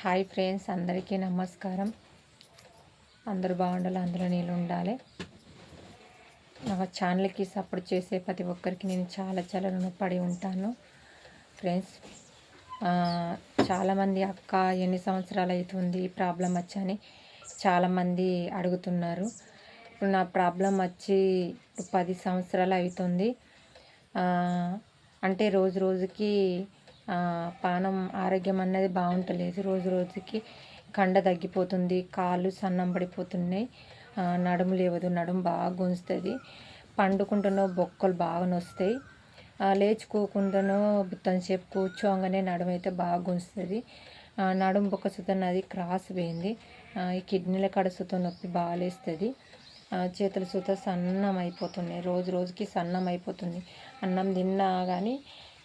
Hi friends అందరికీ నమస్కారం. అందరూ బాగుండాలి అందులో నేను ఉండాలి. నా ఛానల్కి సపోర్ట్ చేసే ప్రతి ఒక్కరికి నేను చాలా చాలా రుణపడి ఉంటాను. ఫ్రెండ్స్ చాలామంది అక్క ఎన్ని సంవత్సరాలు అవుతుంది ప్రాబ్లం వచ్చని చాలామంది అడుగుతున్నారు. ఇప్పుడు నా ప్రాబ్లం వచ్చి పది సంవత్సరాలు అవుతుంది. అంటే రోజు రోజుకి పానం ఆరోగ్యం అన్నది బాగుంటలేదు. రోజు రోజుకి కండ తగ్గిపోతుంది కాళ్ళు సన్నం పడిపోతున్నాయి. నడుము లేవదు నడుము బాగా గుంజుతుంది. పండుకుంటున్న బొక్కలు బాగా నొస్తాయి. లేచుకోకుండానో సేపు కూర్చోగానే నడుము అయితే బాగా గుంజుతుంది. నడుము బొక్క సుతన్నది క్రాస్ పోయింది. ఈ కిడ్నీల కడ సుత నొప్పి బాగా లేస్తుంది. చేతుల సుత సన్నం అయిపోతున్నాయి. రోజు రోజుకి సన్నం అయిపోతుంది. అన్నం తిన్నా కానీ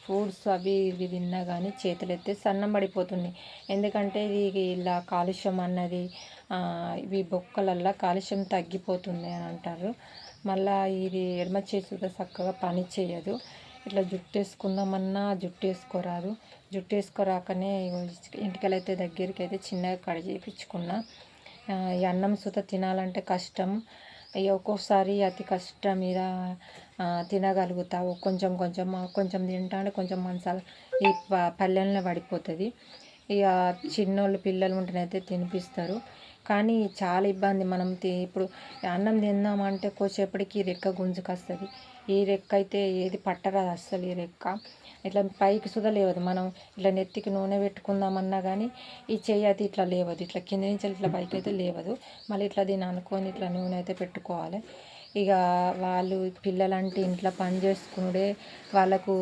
ఫ్రూట్స్ అవి ఇవి తిన్నా కానీ చేతులెత్తే సన్నం పడిపోతుంది. ఎందుకంటే ఇది ఇలా కాలుష్యం అన్నది ఇవి బొక్కలల్లా కాలుష్యం తగ్గిపోతుంది అని అంటారు. మళ్ళీ ఇది ఎడమ చేతితో చక్కగా పని చేయదు. ఇట్లా జుట్టు వేసుకుందామన్నా జుట్టు వేసుకోరాదు జుట్టు వేసుకోరాకనే ఇంటికెళ్ళైతే దగ్గరికి అయితే చిన్నగా కడ ఈ అన్నం సుత తినాలంటే కష్టం. ఒక్కోసారి అతి కష్టం మీద తినగలుగుతావు కొంచెం కొంచెం కొంచెం తింటాంటే కొంచెం మనసాల ఈ పల్లెల్లో పడిపోతుంది. ఇక చిన్నోళ్ళు పిల్లలు ఉంటేనైతే తినిపిస్తారు. కానీ చాలా ఇబ్బంది. మనం ఇప్పుడు అన్నం తిందామంటే కోసేపటికి రెక్క గుంజుకొస్తుంది. ఈ రెక్క అయితే ఏది పట్టరాదు అస్సలు ఈ రెక్క. ఇట్లా పైకి సుధా లేవదు. మనం ఇట్లా నెత్తికి నూనె పెట్టుకుందామన్నా కానీ ఈ చెయ్యి అయితే ఇట్లా లేవదు. ఇట్లా కింద నుంచి ఇట్లా పైకి అయితే లేవదు. మళ్ళీ ఇట్లా దీన్ని అనుకొని ఇట్లా నూనె అయితే పెట్టుకోవాలి. ఇక వాళ్ళు పిల్లలంటే ఇంట్లో పని చేసుకునుడే వాళ్ళకు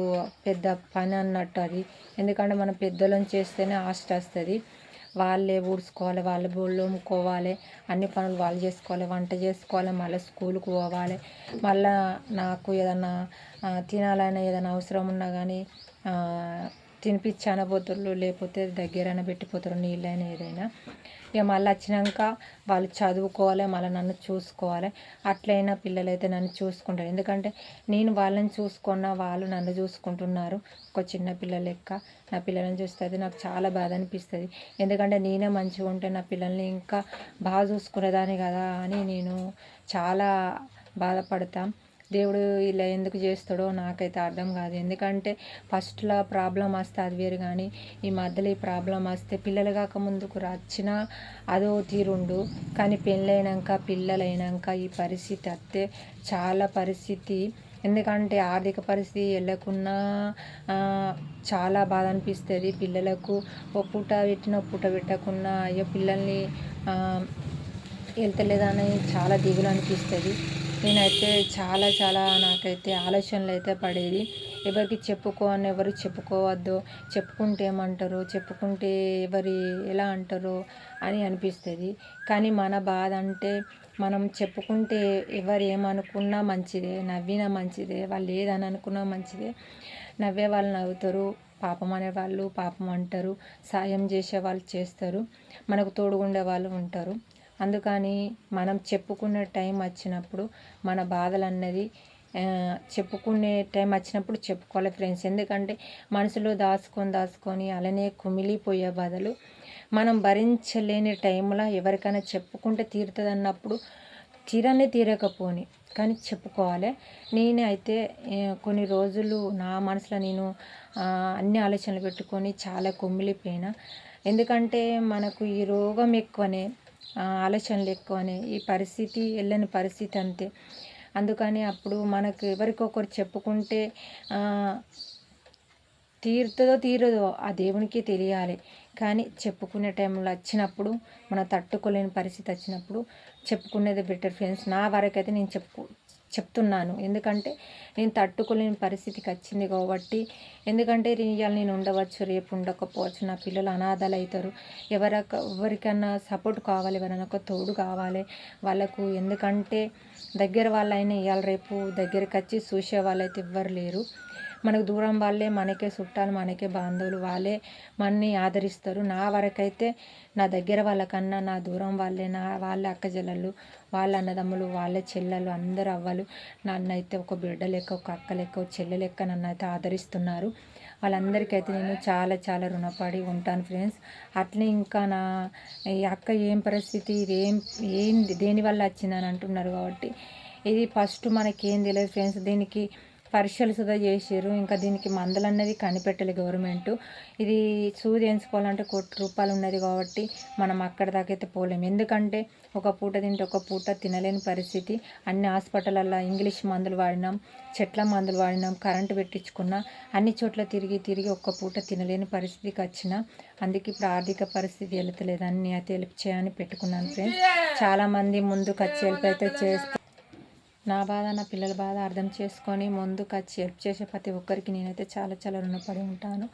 పెద్ద పని అన్నట్టు అది. ఎందుకంటే మనం పెద్దలను చేస్తేనే ఆస్ట్ వస్తుంది. వాళ్ళే ఊడ్చుకోవాలి వాళ్ళ బోళ్ళు అమ్ముకోవాలి అన్ని పనులు వాళ్ళు చేసుకోవాలి వంట చేసుకోవాలి మళ్ళీ స్కూల్కి పోవాలి. మళ్ళీ నాకు ఏదన్నా తినాలన్నా ఏదైనా అవసరం ఉన్నా కానీ తినిపించాన పోతుర్రు లేకపోతే దగ్గరైనా పెట్టిపోతారు నీళ్ళైనా ఏదైనా. ఇక మళ్ళీ వచ్చినాక వాళ్ళు చదువుకోవాలి మళ్ళీ నన్ను చూసుకోవాలి. అట్లయినా పిల్లలైతే నన్ను చూసుకుంటారు. ఎందుకంటే నేను వాళ్ళని చూసుకున్న వాళ్ళు నన్ను చూసుకుంటున్నారు. ఒక చిన్న పిల్లల లెక్క నా పిల్లలను చూస్తే అది నాకు చాలా బాధ అనిపిస్తుంది. ఎందుకంటే నేనే మంచిగా ఉంటే నా పిల్లల్ని ఇంకా బాగా చూసుకునేదాన్ని కదా అని నేను చాలా బాధపడతాను దేవుడు ఇలా ఎందుకు చేస్తాడో నాకైతే అర్థం కాదు. ఎందుకంటే ఫస్ట్లో ప్రాబ్లం వస్తే అది వేరు కానీ ఈ మధ్యలో ఈ ప్రాబ్లం వస్తే పిల్లలు కాక ముందుకు వచ్చినా అదో తీరుండు కానీ పెళ్ళైనాక పిల్లలైనాక ఈ పరిస్థితి అత్తే చాలా పరిస్థితి. ఎందుకంటే ఆర్థిక పరిస్థితి వెళ్ళకున్నా చాలా బాధ అనిపిస్తుంది. పిల్లలకు ఓ పూట పెట్టిన పూట పెట్టకుండా అయ్యో పిల్లల్ని వెళ్తలేదని చాలా దిగులు అనిపిస్తుంది. నేనైతే చాలా చాలా నాకైతే ఆలోచనలు అయితే పడేది ఎవరికి చెప్పుకో అని ఎవరు చెప్పుకోవద్దు. చెప్పుకుంటే ఏమంటారు? చెప్పుకుంటే ఎవరి ఎలా అంటారు? అని అనిపిస్తుంది. కానీ మన బాధ అంటే మనం చెప్పుకుంటే ఎవరు ఏమనుకున్నా మంచిదే నవ్వినా మంచిదే వాళ్ళు ఏదని అనుకున్నా మంచిదే. నవ్వే వాళ్ళు నవ్వుతారు పాపం అనేవాళ్ళు పాపం అంటారు సాయం చేసే వాళ్ళు చేస్తారు మనకు తోడుగుండే వాళ్ళు ఉంటారు. అందుకని మనం చెప్పుకునే టైం వచ్చినప్పుడు మన బాధలు అన్నది చెప్పుకునే టైం వచ్చినప్పుడు చెప్పుకోవాలి ఫ్రెండ్స్. ఎందుకంటే మనసులో దాచుకొని దాచుకొని అలానే కుమిలిపోయే బాధలు మనం భరించలేని టైంలో ఎవరికైనా చెప్పుకుంటే తీరుతుంది అన్నప్పుడు తీరనే తీరకపోని కానీ చెప్పుకోవాలి. నేనే అయితే కొన్ని రోజులు నా మనసులో నేను అన్ని ఆలోచనలు పెట్టుకొని చాలా కుమ్మిలిపోయినా ఎందుకంటే మనకు ఈ రోగం ఎక్కువనే ఆలోచనలు ఎక్కువనే ఈ పరిస్థితి వెళ్ళని పరిస్థితి అంతే. అందుకని అప్పుడు మనకు ఎవరికొకరు చెప్పుకుంటే తీరుతుందో తీరదో ఆ దేవునికి తెలియాలి. కానీ చెప్పుకునే టైంలో వచ్చినప్పుడు మన తట్టుకోలేని పరిస్థితి వచ్చినప్పుడు చెప్పుకునేది బెటర్ ఫ్రెండ్స్ నా వరకైతే నేను చెప్పు చెప్తున్నాను. ఎందుకంటే నేను తట్టుకోలేని పరిస్థితికి వచ్చింది కాబట్టి. ఎందుకంటే ఇవాళ నేను ఉండవచ్చు రేపు ఉండకపోవచ్చు. నా పిల్లలు అనాథలు అవుతారు. ఎవరక ఎవరికైనా సపోర్ట్ కావాలి ఎవరైనా ఒక తోడు కావాలి. వాళ్ళకు ఎందుకంటే దగ్గర వాళ్ళైనా ఇవాళ రేపు దగ్గరికి వచ్చి చూసే వాళ్ళైతే ఎవ్వరు లేరు. మనకు దూరం వాళ్ళే మనకే చుట్టాలు మనకే బాంధవులు వాళ్ళే మనని ఆదరిస్తారు. నా వరకైతే నా దగ్గర వాళ్ళకన్నా నా దూరం వాళ్ళే నా వాళ్ళ అక్క వాళ్ళ అన్నదమ్ములు వాళ్ళ చెల్లెలు అందరు అవ్వలు. నన్ను అయితే ఒక బిడ్డ లెక్క ఒక అక్క లెక్క ఒక చెల్లె లెక్క నన్ను అయితే ఆదరిస్తున్నారు. వాళ్ళందరికైతే నేను చాలా చాలా రుణపడి ఉంటాను ఫ్రెండ్స్. అట్లే ఇంకా నా ఈ అక్క ఏం పరిస్థితి ఇది ఏం ఏంది దేనివల్ల వచ్చిందని అంటున్నారు కాబట్టి. ఇది ఫస్ట్ మనకేం తెలియదు ఫ్రెండ్స్. దీనికి పరీక్షలు సుధా చేసారు ఇంకా దీనికి మందులు అన్నది కనిపెట్టలే గవర్నమెంట్. ఇది సూది ఎంచుకోవాలంటే కోటి రూపాయలు ఉన్నది కాబట్టి మనం అక్కడ దాకా అయితే పోలేము ఎందుకంటే ఒక పూట తింటే ఒక పూట తినలేని పరిస్థితి. అన్ని హాస్పిటల్లో ఇంగ్లీష్ మందులు వాడినాం చెట్ల మందులు వాడినాం కరెంటు పెట్టించుకున్నా అన్ని చోట్ల తిరిగి తిరిగి ఒక్క పూట తినలేని పరిస్థితికి వచ్చిన అందుకే ఇప్పుడు ఆర్థిక పరిస్థితి వెళుతలేదు. అన్ని అయితే హెల్ప్ చేయని పెట్టుకున్నాను ఫ్రెండ్స్ చాలామంది ముందుకు వచ్చి హెల్ప్ అయితే చేస్తే నా బాధ నా పిల్లల బాధ అర్థం చేసుకొని ముందుకు వచ్చి హెల్ప్ చేసే ప్రతి ఒక్కరికి నేనైతే చాలా చాలా రుణపడి ఉంటాను.